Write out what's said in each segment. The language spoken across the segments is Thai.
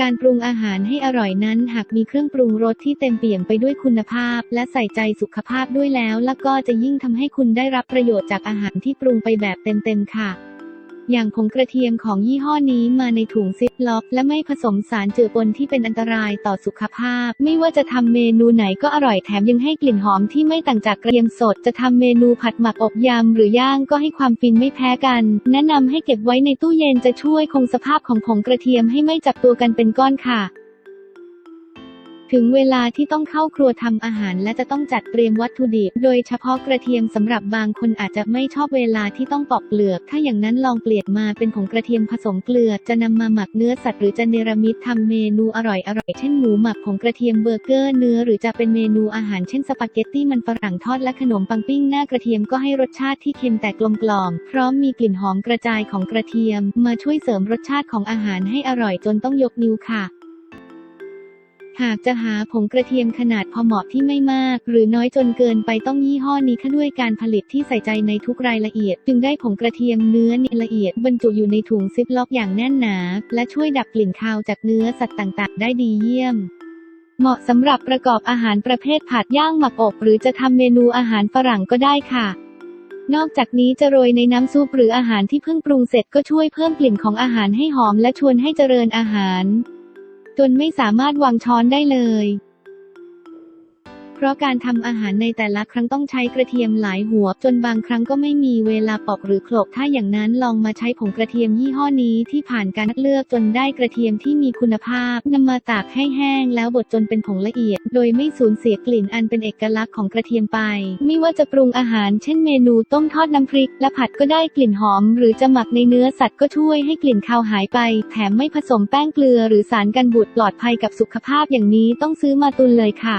การปรุงอาหารให้อร่อยนั้นหากมีเครื่องปรุงรสที่เต็มเปี่ยมไปด้วยคุณภาพ และใส่ใจสุขภาพด้วยแล้ว แล้วก็จะยิ่งทำให้คุณได้รับประโยชน์จากอาหารที่ปรุงไปแบบเต็มๆค่ะ อย่างผงกระเทียมของยี่ห้อนี้มาในถุงซิปล็อก และไม่ผสมสารเจือปนที่เป็นอันตรายต่อสุขภาพ ไม่ว่าจะทำเมนูไหนก็อร่อยแถมยังให้กลิ่นหอมที่ไม่ต่างจากกระเทียมสด จะทำเมนูผัดหมักอบยำหรือย่างก็ให้ความฟินไม่แพ้กัน แนะนำให้เก็บไว้ในตู้เย็นจะช่วยคงสภาพของผงกระเทียมให้ไม่จับตัวกันเป็นก้อนค่ะ ถึงเวลาที่ต้องเข้าครัวทำอาหารและจะต้องจัดเตรียมวัตถุดิบ โดยเฉพาะกระเทียมสำหรับบางคนอาจจะไม่ชอบเวลาที่ต้องปอกเปลือก ถ้าอย่างนั้นลองเปลี่ยนมาเป็นผงกระเทียมผสมเกลือ จะนำมาหมักเนื้อสัตว์หรือจะเนรมิตทำเมนูอร่อยอร่อยเช่นหมูหมักผงกระเทียมเบอร์เกอร์เนื้อหรือจะเป็นเมนูอาหารเช่นสปาเกตตี้มันฝรั่งทอดและขนมปังปิ้งหน้ากระเทียมก็ให้รสชาติที่เค็มแต่กลมกล่อม พร้อมมีกลิ่นหอมกระจายของกระเทียม มาช่วยเสริมรสชาติของอาหารให้อร่อยจนต้องยกนิ้วค่ะ หากจะหาผงกระเทียมขนาดพอเหมาะที่ไม่มาก หรือน้อยจนเกินไปต้องยี่ห้อนี้ค่ะด้วยการผลิตที่ใส่ใจในทุกรายละเอียด จึงได้ผงกระเทียมเนื้อเนละเอียด บรรจุอยู่ในถุงซิปล็อกอย่างแน่นหนา และช่วยดับกลิ่นคาวจากเนื้อสัตว์ต่างๆ ได้ดีเยี่ยมเหมาะสำหรับประกอบอาหารประเภทผัดย่างหมักอบ หรือจะทำเมนูอาหารฝรั่งก็ได้ค่ะ นอกจากนี้จะโรยในน้ำซุปหรืออาหารที่เพิ่งปรุงเสร็จก็ช่วยเพิ่มกลิ่นของอาหารให้หอมและชวนให้เจริญอาหาร จนไม่สามารถวางช้อนได้เลย เพราะการทำอาหารในแต่ละครั้งต้องใช้กระเทียมหลายหัว จนบางครั้งก็ไม่มีเวลาปอกหรือโขลก ถ้าอย่างนั้นลองมาใช้ผงกระเทียมยี่ห้อนี้ที่ผ่านการคัดเลือกจนได้กระเทียมที่มีคุณภาพนำมาตากให้แห้งแล้วบดจนเป็นผงละเอียด โดยไม่สูญเสียกลิ่นอันเป็นเอกลักษณ์ของกระเทียมไป ไม่ว่าจะปรุงอาหารเช่นเมนูต้มทอดน้ำพริกและผัดก็ได้กลิ่นหอม หรือจะหมักในเนื้อสัตว์ก็ช่วยให้กลิ่นคาวหายไป แถมไม่ผสมแป้งเกลือ หรือสารกันบูดปลอดภัยกับสุขภาพอย่างนี้ต้องซื้อมาตุนเลยค่ะ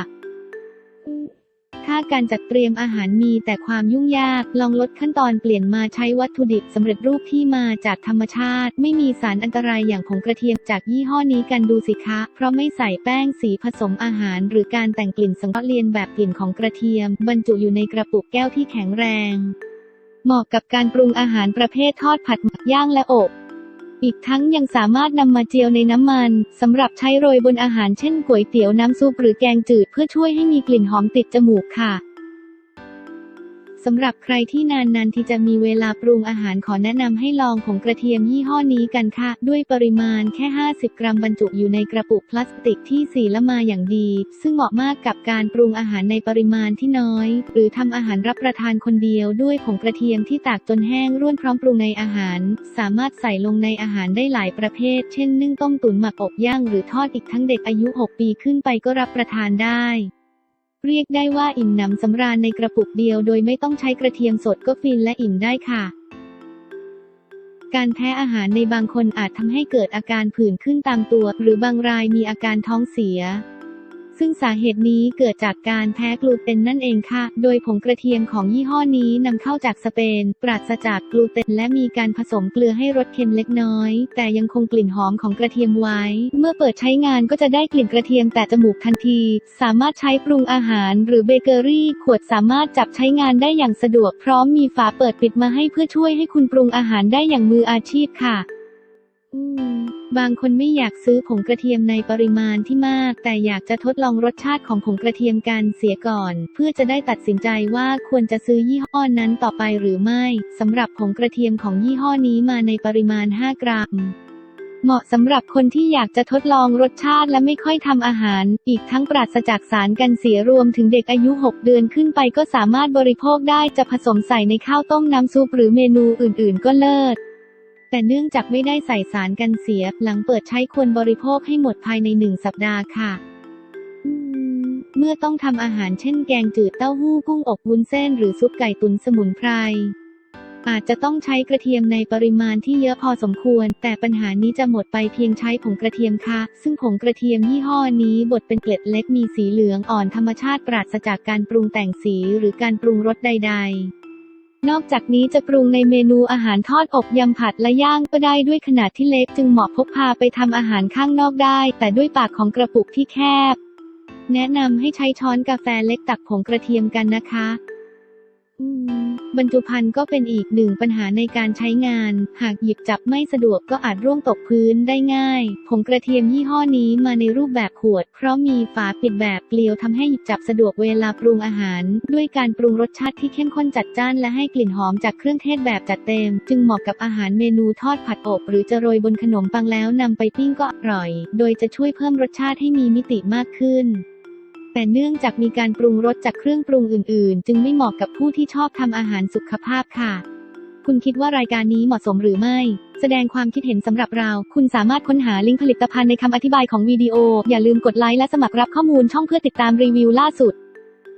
ถ้าการจัดเตรียมอาหารมีแต่ความยุ่งยาก ลองลดขั้นตอนเปลี่ยนมาใช้วัตถุดิบสำเร็จรูปที่มาจากธรรมชาติ ไม่มีสารอันตรายอย่างผงกระเทียมจากยี่ห้อนี้กันดูสิคะ เพราะไม่ใส่แป้งสีผสมอาหาร หรือการแต่งกลิ่นสังเคราะห์เลียนแบบกลิ่นของกระเทียม บรรจุอยู่ในกระปุกแก้วที่แข็งแรง เหมาะกับการปรุงอาหารประเภททอดผัดหมักย่างและอบ อีกทั้งยังสามารถนำมาเจียวในน้ำมันสำหรับใช้โรยบนอาหารเช่นก๋วยเตี๋ยวน้ำซุปหรือแกงจืดเพื่อช่วยให้มีกลิ่นหอมติดจมูกค่ะ สำหรับใครที่นานๆที่จะมีเวลาปรุงอาหารขอแนะนำให้ลองผงกระเทียมยี่ห้อนี้กันค่ะ ด้วยปริมาณแค่ 50 กรัมบรรจุอยู่ในกระปุกพลาสติกที่สีละมาอย่างดี ซึ่งเหมาะมากกับการปรุงอาหารในปริมาณที่น้อย หรือทำอาหารรับประทานคนเดียวด้วยผงกระเทียมที่ตากจนแห้งร่วนพร้อมปรุงในอาหาร สามารถใส่ลงในอาหารได้หลายประเภท เช่นนึ่งต้มตุ๋นหมักอบย่างหรือทอดอีกทั้งเด็กอายุ 6 ปีขึ้นไปก็รับประทานได้ เรียกได้ว่าอิ่มหนำสำราญในกระปุกเดียว โดยไม่ต้องใช้กระเทียมสดก็ฟินและอิ่มได้ค่ะ การแพ้อาหารในบางคนอาจทำให้เกิดอาการผื่นขึ้นตามตัว หรือบางรายมีอาการท้องเสีย ซึ่งสาเหตุนี้เกิดจากการแพ้กลูเตนนั่นเองค่ะ โดยผงกระเทียมของยี่ห้อนี้นำเข้าจากสเปน ปราศจากกลูเตนและมีการผสมเกลือให้รสเค็มเล็กน้อย แต่ยังคงกลิ่นหอมของกระเทียมไว้ เมื่อเปิดใช้งานก็จะได้กลิ่นกระเทียมแต่จมูกทันที สามารถใช้ปรุงอาหารหรือเบเกอรี่ ขวดสามารถจับใช้งานได้อย่างสะดวก พร้อมมีฝาเปิดปิดมาให้เพื่อช่วยให้คุณปรุงอาหารได้อย่างมืออาชีพค่ะ บางคนไม่อยากซื้อผงกระเทียมในปริมาณที่มาก แต่อยากจะทดลองรสชาติของผงกระเทียมกันเสียก่อน เพื่อจะได้ตัดสินใจว่าควรจะซื้อยี่ห้อนั้นต่อไปหรือไม่สำหรับผงกระเทียมของยี่ห้อนี้มาในปริมาณ 5 กรัมเหมาะสำหรับคนที่อยากจะทดลองรสชาติและไม่ค่อยทำอาหาร อีกทั้งปราศจากสารกันเสียรวมถึงเด็กอายุ 6 เดือนขึ้นไปก็สามารถบริโภคได้จะผสมใส่ในข้าวต้มน้ำซุปหรือเมนูอื่น ๆ ก็เลิศ แต่เนื่องจากไม่ได้ใส่สารกันเสีย หลังเปิดใช้ควรบริโภคให้หมดภายในหนึ่งสัปดาห์ค่ะเมื่อต้องทำอาหารเช่นแกงจืดเต้าหู้กุ้งอบวุ้นเส้น หรือซุปไก่ตุ๋นสมุนไพร อาจจะต้องใช้กระเทียมในปริมาณที่เยอะพอสมควร แต่ปัญหานี้จะหมดไปเพียงใช้ผงกระเทียมค่ะ ซึ่งผงกระเทียมยี่ห้อนี้บดเป็นเกล็ดเล็กมีสีเหลืองอ่อนธรรมชาติปราศจากการปรุงแต่งสีหรือการปรุงรสใด ๆ นอกจากนี้จะปรุงในเมนูอาหารทอดอบยำผัดและย่างก็ได้ด้วยขนาดที่เล็กจึงเหมาะพกพาไปทำอาหารข้างนอกได้ แต่ด้วยปากของกระปุกที่แคบ แนะนำให้ใช้ช้อนกาแฟเล็กตักผงกระเทียมกันนะคะ บรรจุภัณฑ์ก็เป็นอีกหนึ่งปัญหาในการใช้งาน หากหยิบจับไม่สะดวกก็อาจร่วงตกพื้นได้ง่าย ผงกระเทียมยี่ห้อนี้มาในรูปแบบขวด เพราะมีฝาปิดแบบเกลียวทำให้หยิบจับสะดวกเวลาปรุงอาหาร ด้วยการปรุงรสชาติที่เข้มข้นจัดจ้านและให้กลิ่นหอมจากเครื่องเทศแบบจัดเต็ม จึงเหมาะกับอาหารเมนูทอดผัดอบ หรือจะโรยบนขนมปังแล้วนำไปปิ้งก็อร่อย โดยจะช่วยเพิ่มรสชาติให้มีมิติมากขึ้น แต่เนื่องจากมีการปรุงรสจากเครื่องปรุงอื่น ๆ จึงไม่เหมาะกับผู้ที่ชอบทำอาหารสุขภาพค่ะ คุณคิดว่ารายการนี้เหมาะสมหรือไม่ แสดงความคิดเห็นสำหรับเรา คุณสามารถค้นหาลิงก์ผลิตภัณฑ์ในคำอธิบายของวิดีโอ อย่าลืมกดไลค์และสมัครรับข้อมูลช่องเพื่อติดตามรีวิวล่าสุด